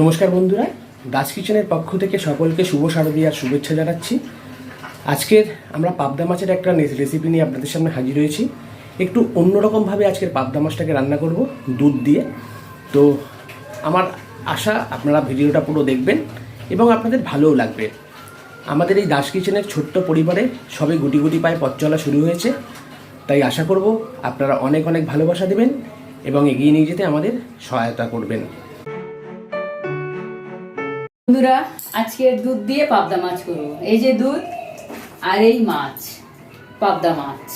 নমস্কার বন্ধুরা, দাস কিচেনের পক্ষ থেকে সকলকে শুভ শারদীয়ার শুভেচ্ছা জানাচ্ছি। আজকের আমরা পাবদা মাছের একটা রেসিপি নিয়ে আপনাদের সামনে হাজির হয়েছি। একটু অন্যরকমভাবে আজকের পাবদা মাছটাকে রান্না করব, দুধ দিয়ে। তো আমার আশা, আপনারা ভিডিওটা পুরো দেখবেন এবং আপনাদের ভালোও লাগবে। আমাদের এই দাস কিচেনের ছোট্ট পরিবারে সবে গুটি গুটি পায়ে পথ চলা শুরু হয়েছে। তাই আশা করব, আপনারা অনেক অনেক ভালোবাসা দেবেন এবং এগিয়ে নিয়ে যেতে আমাদের সহায়তা করবেন। বন্ধুরা, আজকে দুধ দিয়ে পাবদা মাছ করব। এই যে দুধ আর এই মাছ, পাবদা মাছ।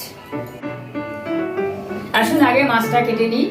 আসুন, আগে মাছটা কেটে নিই।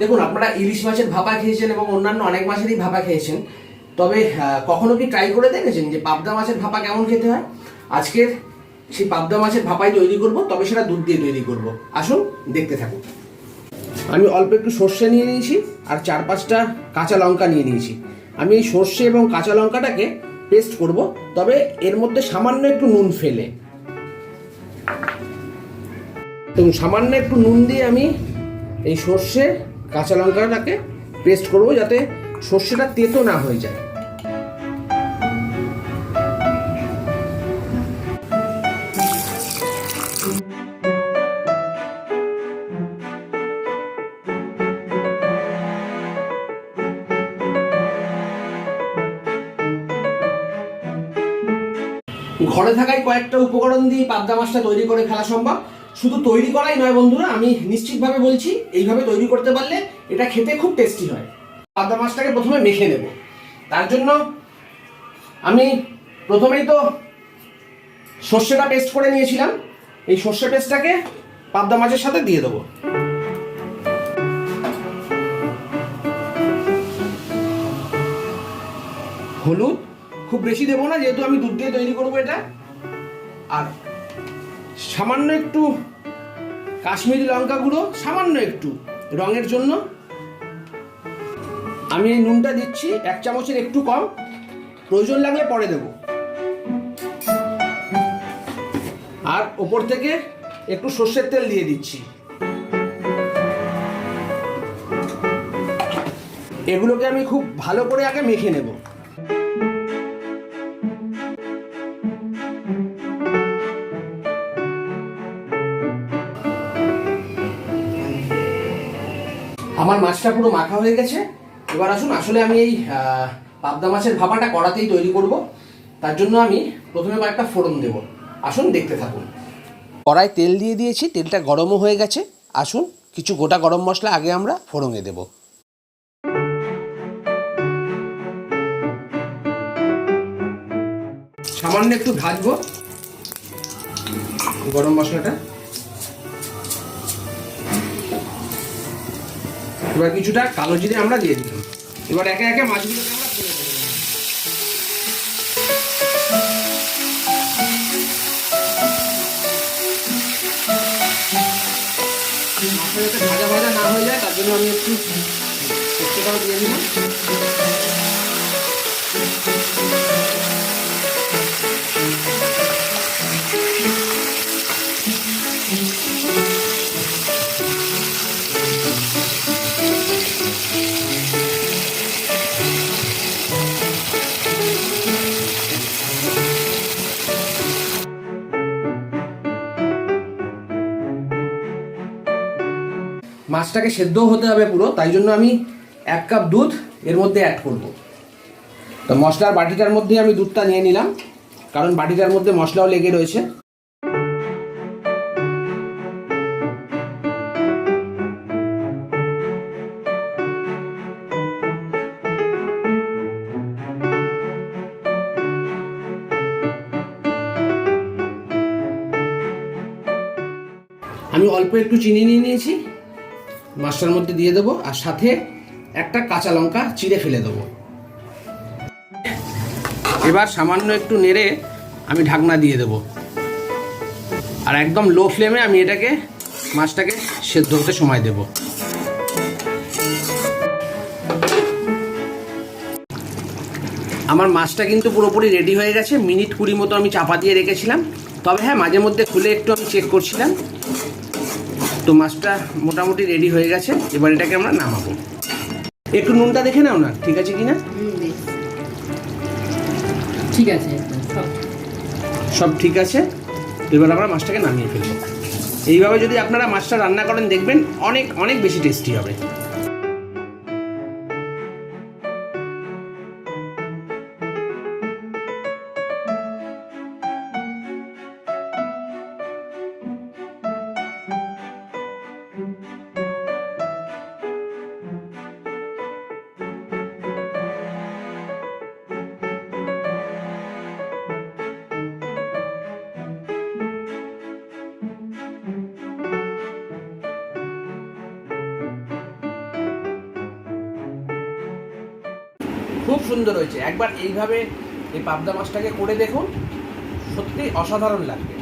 দেখুন, আপনারা ইলিশ মাছের ভাপা খেয়েছেন এবং অন্যান্য অনেক মাছেরই ভাপা খেয়েছেন। তবে কখনো কি ট্রাই করে দেখেছেন যে পাবদা মাছের ভাপা কেমন খেতে হয়? আজকের সেই পাবদা মাছের ভাপাই তৈরি করব, তবে সেটা দুধ দিয়ে তৈরি করব। আসুন, দেখতে থাকুন। আমি অল্প একটু সর্ষে নিয়ে নিয়েছি, আর চার পাঁচটা কাঁচা লঙ্কা নিয়ে নিয়েছি। আমি এই সর্ষে এবং কাঁচা লঙ্কাটাকে পেস্ট করব, তবে এর মধ্যে সামান্য একটু নুন ফেলে। তো সামান্য একটু নুন দিয়ে আমি এই সর্ষে, কাঁচা লঙ্কাটাকে পেস্ট করব যাতে সর্ষেটা তেতো না হয়ে যায়। ঘরে থাকায় কয়েকটা উপকরণ দিয়ে পাবদা মাছটা তৈরি করে খেলা সম্ভব। শুধু তৈরি করাই নয় বন্ধুরা, আমি নিশ্চিতভাবে বলছি, এইভাবে তৈরি করতে পারলে এটা খেতে খুব টেস্টি হয়। পাবদা মাছটাকে প্রথমে মেখে নেব। তার জন্য আমি প্রথমেই তো সর্ষেটা পেস্ট করে নিয়েছিলাম। এই সর্ষে পেস্টটাকে পাবদা মাছের সাথে দিয়ে দেবো। হলুদ খুব বেশি দেবো না, যেহেতু আমি দুধ দিয়ে তৈরি করব এটা। আর সামান্য একটু কাশ্মীরি লঙ্কা গুঁড়ো, সামান্য একটু রঙের জন্য। আমি এই নুনটা দিচ্ছি, এক চামচের একটু কম। প্রয়োজন লাগলে পরে দেব। আর ওপর থেকে একটু সর্ষের তেল দিয়ে দিচ্ছি। এগুলোকে আমি খুব ভালো করে আগে মেখে নেব। আমার মাছটা পুরো মাখা হয়ে গেছে। এবার আসুন, আসলে আমি এই পাবদা মাছের ভাপাটা কড়াতেই তৈরি করব। তার জন্য আমি প্রথমে কয়েকটা ফোড়ন দেব। আসুন, দেখতে থাকুন। কড়াই তেল দিয়ে দিয়েছি, তেলটা গরমও হয়ে গেছে। আসুন, কিছু গোটা গরম মশলা আগে আমরা ফোড়নে দেব। সামান্য একটু ভাজবো গরম মশলাটা। এবার কিছুটা কালো জিরে আমরা দিয়ে দিলাম। এবার একে একে মাছগুলোকে আমরা ভাজা ভাজা না হয়ে যায়, তার জন্য আমি একটু দিয়ে দিলাম। মাছটাকে সেদ্ধও হতে হবে পুরো, তাই জন্য আমি এক কাপ দুধ এর মধ্যে অ্যাড করব। তো মশলার বাটিটার মধ্যে আমি দুধটা নিয়ে নিলাম, কারণ বাটিটার মধ্যে মশলাও লেগে রয়েছে। আমি অল্প একটু চিনি নিয়ে নিয়েছি। মাছটার মধ্যে দিয়ে দেবো আর সাথে একটা কাঁচা লঙ্কা চিড়ে ফেলে দেবো। এবার সামান্য একটু নেড়ে আমি ঢাকনা দিয়ে দেবো। আর একদম লো ফ্লেমে আমি এটাকে, মাছটাকে সেদ্ধ হতে সময় দেব। আমার মাছটা কিন্তু পুরোপুরি রেডি হয়ে গেছে। মিনিট কুড়ি মতো আমি চাপা দিয়ে রেখেছিলাম। তবে হ্যাঁ মাঝে মধ্যে খুলে একটু আমি চেক করছিলাম। তো মাছটা মোটামুটি রেডি হয়ে গেছে এবার এটাকে আমরা নামাবো। একটু নুনটা দেখে নাও না ঠিক আছে কি না ঠিক আছে সব। সব ঠিক আছে? এবার আমরা মাছটাকে নামিয়ে ফেলব। এইভাবে যদি আপনারা মাছটা রান্না করেন দেখবেন অনেক অনেক বেশি টেস্টি হবে। খুব সুন্দর হয়েছে। একবার এইভাবে এই পাবদা মাছটাকে করে দেখুন সত্যি অসাধারণ লাগবে।